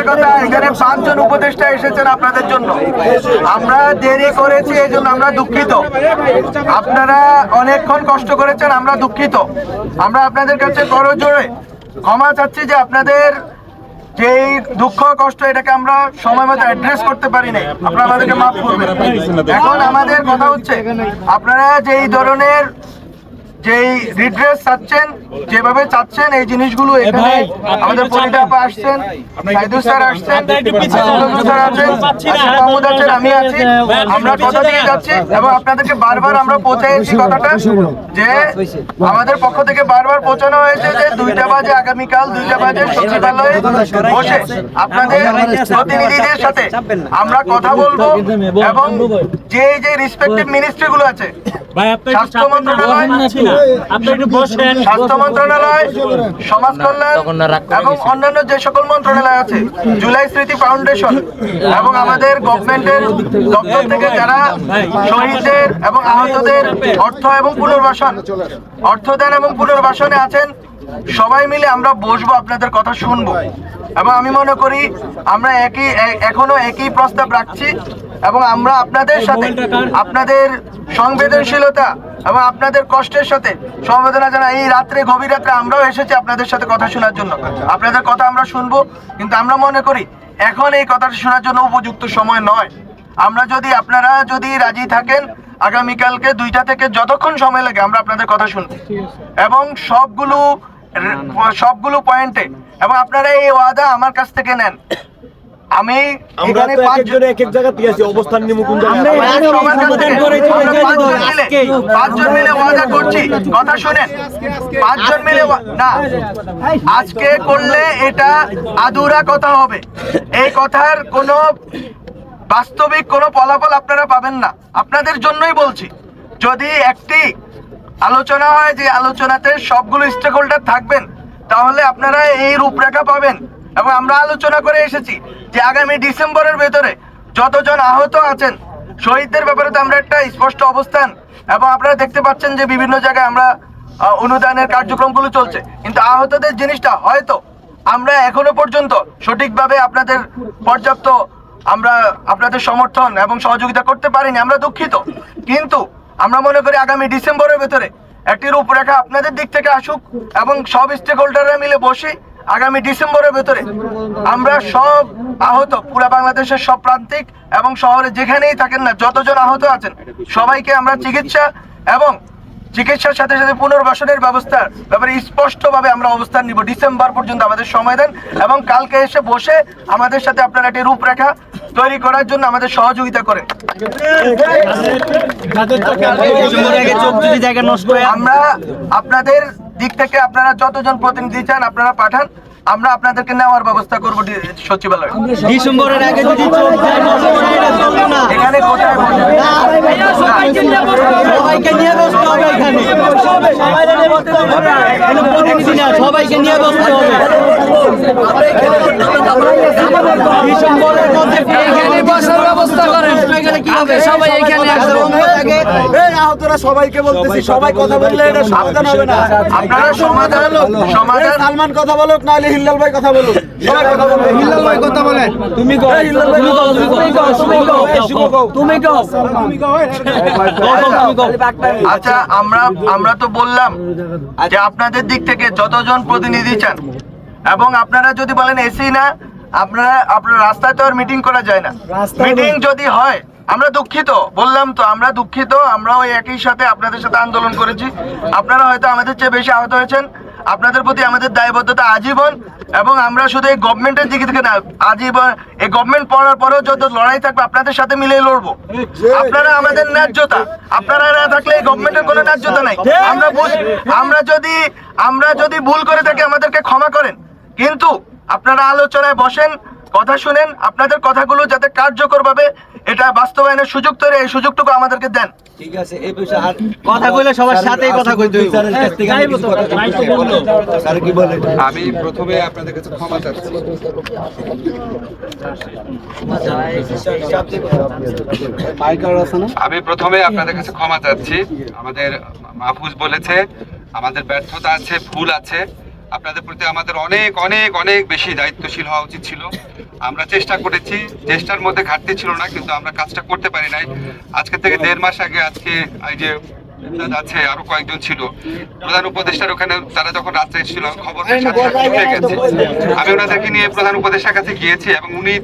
একটা কথা এখানে পাঁচজন উপদেষ্টা এসেছেন আপনাদের জন্য। আমরা দেরি করেছি এই জন্য আমরা দুঃখিত। আপনারা অনেকক্ষণ কষ্ট করেছেন, আমরা দুঃখিত। আমরা আপনাদের কাছে করজোরে ক্ষমা চাচ্ছি যে আপনাদের যেই দুঃখ, কষ্ট, এটাকে আমরা সময় মতো অ্যাড্রেস করতে পারি নাই আপনারা আমাদেরকে মাফ করবেন। এখন আমাদের কথা হচ্ছে, আপনারা যেই ধরনের যেই রিড্রেস চাচ্ছেন যেভাবে চাচ্ছেন এই জিনিসগুলো এখানে আমাদের পরিটা আসছেন সাইদুল স্যার আসছেন স্যার আছেন মাহমুদ আছেন আমি আছি আমরা কথা দিয়ে যাচ্ছি এবং আপনাদেরকে বারবার আমরা পৌঁছাইছি কথাটা যে আমাদের পক্ষ থেকে বারবার পৌঁছানো হয়েছে যে দুইটা বাজে আগামীকাল দুইটা বাজে সচিবালয়ে বসে আপনাদের প্রতিনিধিদের সাথে আমরা কথা বলব এবং যে যে রিসপেক্টিভ মিনিস্ট্রি গুলো আছে ভাই আপনি স্বাস্থ্য মন্ত্রণালয় আপনি একটু বসেন। স্বাস্থ্য মন্ত্রণালয় সমাজ কল্যাণ এবং অন্যান্য যে সকল মন্ত্রণালয় আছে জুলাই স্মৃতি ফাউন্ডেশন এবং আমাদের গভর্নমেন্টের দপ্তর থেকে যারা শহীদদের এবং আহতদের অর্থ এবং পুনর্বাসন অর্থদান এবং পুনর্বাসনে আছেন সবাই মিলে আমরা বসবো আপনাদের কথা শুনব। এবং আমি মনে করি আমরা একই এখনও একই প্রস্তাব রাখছি। এবং আমরা আপনাদের সাথে আপনাদের সংবেদনশীলতা এবং আপনাদের কষ্টের সাথে সমবেদনা জানা এই রাত্রে গভীর রাত্রে আমরাও এসেছি আপনাদের সাথে কথা শোনার জন্য। আপনাদের কথা আমরা শুনব কিন্তু আমরা মনে করি এখন এই কথাটা শোনার জন্য উপযুক্ত সময় নয়। আমরা যদি আপনারা যদি রাজি থাকেন আগামীকালকে দুইটা থেকে যতক্ষণ সময় লাগে আমরা আপনাদের কথা শুনব। এবং সবগুলো সবগুলো পয়েন্টে এবং আপনারা এই ওয়াদা আমার কাছ থেকে নেন। আমি এখানে তো এক এক এক জায়গা দিয়ে আছি অবস্থান নিব কোন জায়গায় আমরা সবার কাছ থেকে- আমরা পাঁচজন মিলে- ওয়াদা করছি। কথা শুনেন। পাঁচজন মিলে না। আজকে করলে এটা আধুরা কথা হবে। এই কথার কোনো বাস্তবিক কোনো ফলাফল আপনারা পাবেন না। আপনাদের জন্যই বলছি যদি একটি আলোচনা হয় যে আলোচনাতে সবগুলো স্টেক হোল্ডার থাকবেন তাহলে আপনারা এই রূপরেখা পাবেন। এবং আমরা আলোচনা করে এসেছি। যে আগামী ডিসেম্বরের ভেতরে যতজন আহত আছেন, শহীদদের ব্যাপারে তো আমরা একটা স্পষ্ট অবস্থান এবং আপনারা দেখতে পাচ্ছেন যে বিভিন্ন জায়গায় আমরা অনুদানের কার্যক্রমগুলো চলছে। কিন্তু আহতদের জিনিসটা হয়তো আমরা এখনও পর্যন্ত সঠিকভাবে আপনাদের পর্যাপ্ত আমরা আপনাদের সমর্থন এবং সহযোগিতা করতে পারিনি, আমরা দুঃখিত। কিন্তু আমরা মনে করি আগামী ডিসেম্বরের ভেতরে একটি রূপরেখা আপনাদের দিক থেকে আসুক এবং সব স্টেক হোল্ডাররা মিলে বসে আগামী ডিসেম্বরের ভেতরে আমরা সব আহত, পুরো বাংলাদেশের সব প্রান্তিক এবং শহরে যেখানেই থাকেন না, যতজন আহত আছেন, সবাইকে আমরা চিকিৎসা এবং চিকিৎসার সাথে সাথে পুনর্বাসনের ব্যবস্থার ব্যাপারে স্পষ্টভাবে আমরা অবস্থান নিব। ডিসেম্বর পর্যন্ত আমাদের সময় দেন এবং কালকে এসে বসে আমাদের সাথে আপনারা একটি রূপরেখা তৈরি করার জন্য আমাদের সহযোগিতা করেন। আমরা আপনাদের দিক থেকে আপনারা যতজন প্রতিনিধি চান আপনারা পাঠান আমরা আপনাদেরকে নেওয়ার ব্যবস্থা করব সচিবালয়ে। ডিসেম্বরের আগে যদি এখানে কোথায় সবাইকে নিয়ে বসতে হবে। এখানে। প্রতিনিধি না সবাইকে নিয়ে বসতে হবে। ডিসেম্বরের মধ্যে এখানে বসার ব্যবস্থা করেন। এখানে কি হবে? সবাই এখানে আহতরা সবাইকে বলতেছি সবাই কথা বললে এটা সমাধান হবে না। আপনারা সমাধান সমাধান। সালমান কথা বলুক নাহলে হিল্লাল ভাই কথা বলুক। সবাই কথা বলবে হিল্লাল ভাই কথা বলে তুমি কও হিল্লাল ভাই তুমি কও তুমি কও তুমি কও তুমি কও। আচ্ছা আমরা আমরা তো বললাম যে আপনাদের দিক থেকে যতজন প্রতিনিধি চান এবং আপনারা যদি বলেন এসি না আপনারা আপনার রাস্তায় তো আর মিটিং করা যায় না। মিটিং যদি হয় আমরা দুঃখিত বললাম তো আমরা দুঃখিত আমরা ওই একই সাথে আপনাদের সাথে আন্দোলন করেছি। আপনারা হয়তো আমাদের চেয়ে বেশি আহত হয়েছেন। আপনাদের প্রতি আমাদের দায়বদ্ধতা আজীবন এবং আমরা শুধু এই গভর্নমেন্টের দিকে থেকে না আজীবন এই গভর্নমেন্ট পড়ার পরেও যত লড়াই থাকবে আপনাদের সাথে মিলে লড়বো। আপনারা আমাদের ন্যায্যতা আপনারা না থাকলে এই গভর্নমেন্টের কোনো ন্যায্যতা নাই। আমরা আমরা যদি আমরা যদি ভুল করে থাকি আমাদেরকে ক্ষমা করেন। কিন্তু আপনারা আলোচনায় বসেন কথা শুনেন আপনাদের কথাগুলো যাতে কার্যকর ভাবে এটা বাস্তবায়নের সুযোগ তৈরি এই সুযোগটুকু আমাদেরকে দেন। ঠিক আছে এই বিষয়ে আর কথা কইলে সবার সাথেই কথা কইতে হইব। স্যারের কাছ থেকে আমি। স্যার কি প্রথমে আপনাদের কাছে ক্ষমা চাচ্ছি। আমি প্রথমে আপনাদের কাছে ক্ষমা চাচ্ছি। আমাদের মাহফুজ বলেছে আমাদের ব্যর্থতা আছে ভুল আছে। আপনাদের প্রতি আমাদের অনেক অনেক অনেক বেশি দায়িত্বশীল হওয়া উচিত ছিল। আমরা চেষ্টা করেছি, চেষ্টার মধ্যে ঘাটতি ছিল না, কিন্তু আমরা কাজটা করতে পারি নাই। আজকে থেকে দেড় মাস আগে আজকে এই যে আছে, আরও কয়েকজন ছিল। প্রধান উপদেষ্টার ওখানে তারা যখন রাত্রে এসেছিল, খবর আমি ওনাদেরকে নিয়ে প্রধান উপদেষ্টার কাছে গিয়েছি এবং উনি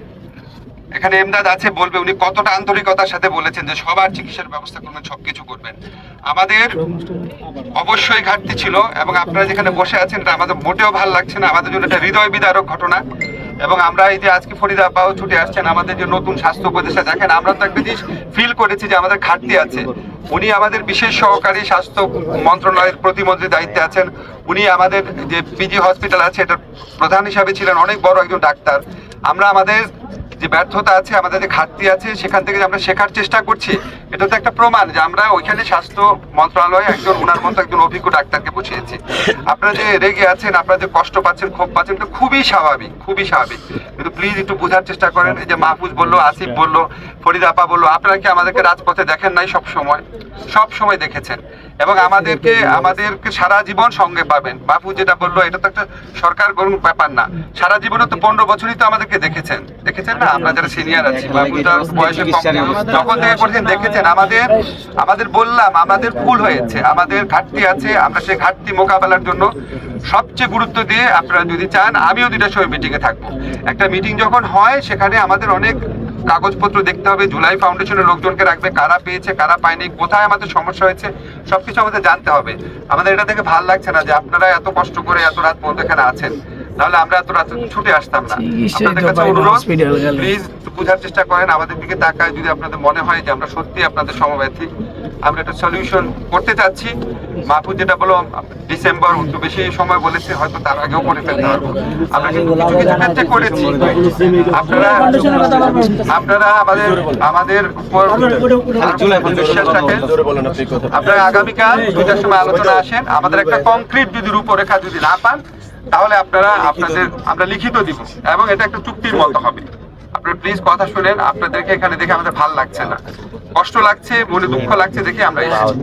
এখানে এমদাদ আছে বলবে, উনি কতটা আন্তরিকতার সাথে বলেছেন যে সবার চিকিৎসার ব্যবস্থা করবেন, সবকিছু করবেন। আমাদের অবশ্যই ঘাটতি ছিল এবং আপনারা যেখানে বসে আছেন, এটা আমাদের মোটেও ভালো লাগছে না। আমাদের জন্য একটা হৃদয় বিদারক ঘটনা। এবং আমরা এই যে আজকে ফরিদা আব্বাও ছুটে আসছেন, আমাদের যে নতুন স্বাস্থ্য উপদেষ্টা, দেখেন আমরা তো একটা জিনিস ফিল করেছি যে আমাদের ঘাটতি আছে। উনি আমাদের বিশেষ সহকারী স্বাস্থ্য মন্ত্রণালয়ের প্রতিমন্ত্রীর দায়িত্বে আছেন। উনি আমাদের যে পিজি হসপিটাল আছে, এটার প্রধান হিসাবে ছিলেন অনেক বড় একজন ডাক্তার। আমরা আমাদের যে ব্যর্থতা আছে আমাদের যে ঘাটতি আছে সেখান থেকে আমরা শেখার চেষ্টা করছি এটা তো একটা প্রমাণ যে আমরা ওইখানে স্বাস্থ্য মন্ত্রণালয়ে একজন ওনার মতো একজন অভিজ্ঞ ডাক্তারকে বসিয়েছি। আপনারা যে রেগে আছেন আপনারা যে কষ্ট পাচ্ছেন ক্ষোভ পাচ্ছেন এটা খুবই স্বাভাবিক খুবই স্বাভাবিক। কিন্তু প্লিজ একটু বোঝার চেষ্টা করেন এই যে মাহফুজ বলল আসিফ বলল ফরিদা আপা বলল আপনারা কি আমাদেরকে রাজপথে দেখেন নাই সব সময়? সব সময় দেখেছেন। এবং আমাদেরকে আমাদেরকে সারা জীবন সঙ্গে পাবেন। বাপু যেটা বলল এটা তো একটা সরকার গরম ব্যাপার না। সারা জীবনে তো পনেরো বছরই তো আমাদেরকে দেখেছেন। দেখেছেন না? আমরা যারা সিনিয়র আছি বয়সে কম যখন থেকে করছেন দেখেছেন আমাদের আমাদের বললাম আমাদের ভুল হয়েছে আমাদের ঘাটতি আছে আমরা সেই ঘাটতি মোকাবেলার জন্য সবচেয়ে গুরুত্ব দিয়ে আপনারা যদি চান আমিও দুইটা সময় মিটিংয়ে থাকব। একটা মিটিং যখন হয় সেখানে আমাদের অনেক কাগজপত্র দেখতে হবে জুলাই ফাউন্ডেশনের লোকজনকে রাখবে কারা পেয়েছে কারা পায়নি কোথায় আমাদের সমস্যা হয়েছে সবকিছু আমাদের জানতে হবে। আমাদের এটা দেখে ভালো লাগছে না যে আপনারা এত কষ্ট করে এত রাত পর্যন্ত এখানে আছেন। নাহলে আমরা এত রাত ছুটে আসতাম না। আপনাদের কাছে অনুরোধ প্লিজ বোঝার চেষ্টা করেন আমাদের দিকে তাকায় যদি আপনাদের মনে হয় যে আমরা সত্যি আপনাদের সমব্যথী আমরা একটা সলিউশন করতে চাচ্ছি। মাহফুজ যেটা বলো ডিসেম্বর একটু বেশি সময় বলেছে হয়তো তার আগেও করে ফেলতে পারব। আমরা কিন্তু কিছু কিছু ক্ষেত্রে করেছি। আপনারা আপনারা আমাদের আমাদের উপর বিশ্বাস রাখেন। আপনারা আগামীকাল দুইটার সময় আলোচনা আসেন। আমাদের একটা কংক্রিট যদি রূপরেখা যদি না পান তাহলে আপনারা আপনাদের আমরা লিখিত দিব। এবং এটা একটা চুক্তির মতো হবে। আপনারা প্লিজ কথা শুনেন আপনাদেরকে এখানে দেখে আমাদের ভালো লাগছে না। কষ্ট লাগছে মনে দুঃখ লাগছে দেখে আমরা এসেছি।